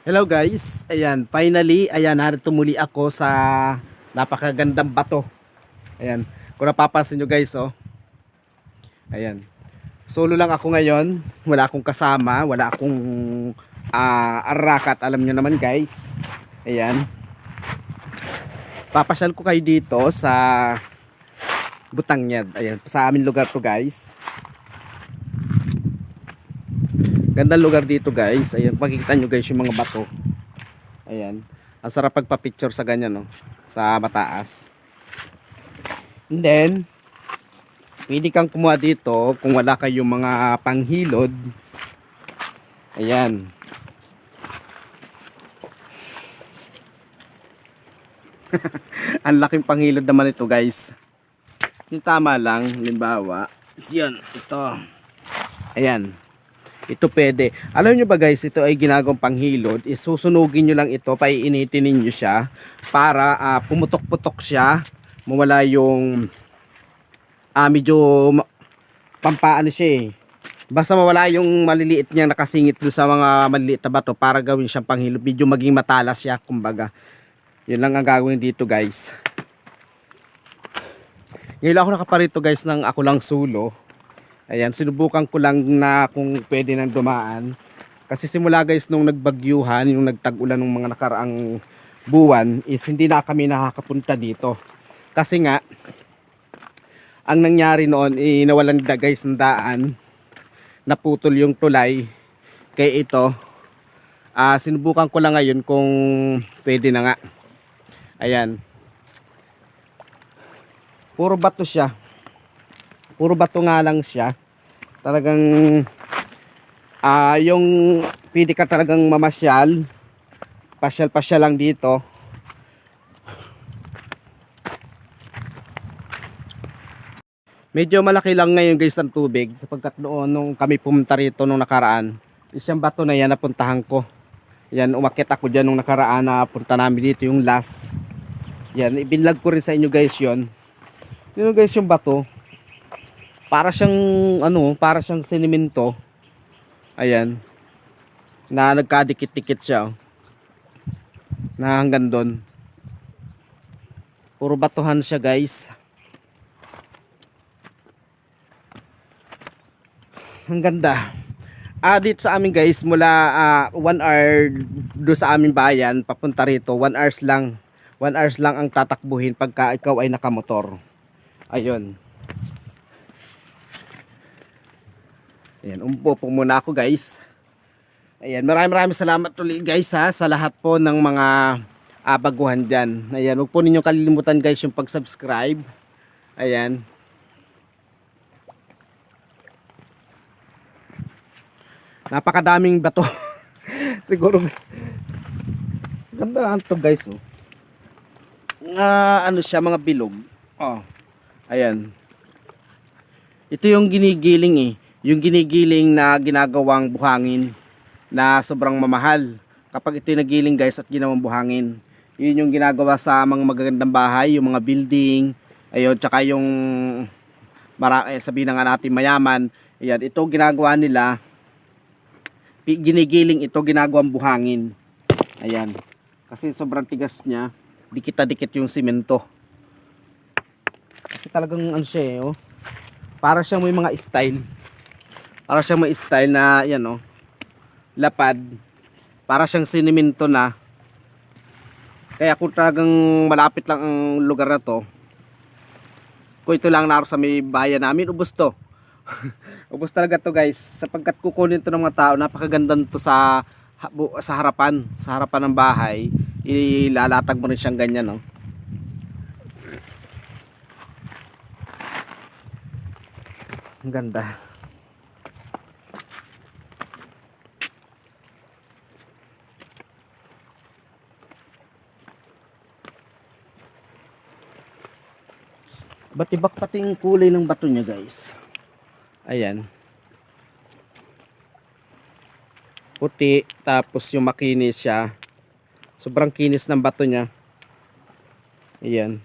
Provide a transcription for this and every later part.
Hello guys, ayan, finally, ayan, narito muli ako sa napakagandang bato. Ayan, kung napapansin nyo guys, oh. Ayan, solo lang ako ngayon, wala akong kasama, wala akong ah, arakat, alam nyo naman guys. Ayan, papasyal ko kayo dito sa Butangyad, ayan, sa amin lugar to guys. Gandang lugar dito guys. Ayan, makikita nyo guys yung mga bato. Ayan. Ang sarap pagpa-picture sa ganyan, no? Sa mataas. And then, pwede kang kumuha dito kung wala kayong mga panghilod. Ayan. Ang laking panghilod naman ito guys. Yung tama lang, halimbawa, is yun, ito. Ayan. Ito pwede. Alam nyo ba guys, ito ay ginagawang panghilod. Isusunugin nyo lang ito, paiinitin ninyo siya para ah, pumutok-putok siya. Mawala yung ah, medyo pampaano siya eh. Basta mawala yung maliliit niyang nakasingit doon sa mga maliliit na bato para gawin siyang panghilod. Medyo maging matalas siya, kumbaga. Yun lang ang gagawin dito guys. Ngayon ako nakaparito guys ng ako lang sulo. Ayan, sinubukan ko lang na kung pwede nang dumaan. Kasi simula guys nung nagbagyuhan, yung nagtag-ulan ng mga nakaraang buwan, is hindi na kami nakakapunta dito. Kasi nga, ang nangyari noon, eh, nawalan na guys ng daan. Naputol yung tulay. Kaya ito, ah, sinubukan ko lang ngayon kung pwede na nga. Ayan. Puro bato siya puro bato nga lang siya. Talagang ah yung pwede ka talagang mamasyal pasyal pasyal lang dito. Medyo malaki lang ngayon guys ang tubig sapagkat noon nung kami pumunta rito nung nakaraan isang bato na yan napuntahan ko. Yan umakit ako dyan nung nakaraan na punta namin dito yung last. Yan ibinlag ko rin sa inyo guys yon yun guys yung bato para siyang ano, para siyang sinimento. Ayan. Na nagkadikit-dikit siya. oh. Na hanggang doon. Puro batuhan siya, guys. Ang ganda. Ah, dito sa amin guys, mula 1 hour do sa aming bayan, papunta rito, 1 hours lang. 1 hours lang ang tatakbuhin pagka ikaw ay nakamotor. Ayun. Ayan, umpo po muna ako guys. Ayan, maraming maraming salamat ulit guys ha sa lahat po ng mga uh, baguhan dyan. Ayan, huwag po ninyo kalilimutan guys yung pag-subscribe. Ayan. Napakadaming bato. Siguro. Ganda to guys oh. Nga ano siya mga bilog. Oh. Ayan. Ito yung ginigiling eh yung ginigiling na ginagawang buhangin na sobrang mamahal. Kapag ito nagiling guys at ginawang buhangin, yun yung ginagawa sa mga magagandang bahay, yung mga building, ayun, tsaka yung mara, eh, sabihin na nga natin mayaman, ayan, ito ginagawa nila, ginigiling ito ginagawang buhangin. Ayan. Kasi sobrang tigas niya, dikit na dikit yung simento. Kasi talagang ano siya eh, oh. Para siyang may mga style. Para siyang may style na, yan o, lapad. Para siyang sinimento na. Kaya kung talagang malapit lang ang lugar na to, kung ito lang naro sa may bayan namin, ubos to. ubos talaga to guys. Sapagkat kukunin to ng mga tao, napakaganda to sa sa harapan, sa harapan ng bahay. Ilalatag mo rin siyang ganyan, no. Ang ganda. Batibak pati yung kulay ng bato niya guys. Ayan. Puti, tapos yung makinis siya. Sobrang kinis ng bato niya. Ayan.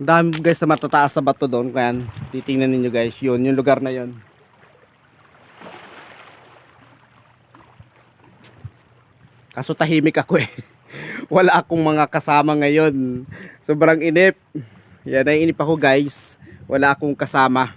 Ang dami guys na matataas sa bato doon. Kaya titingnan ninyo guys. Yun, yung lugar na yun. Kaso tahimik ako eh. Wala akong mga kasama ngayon. Sobrang inip. Yan, naiinip ako guys. Wala akong kasama.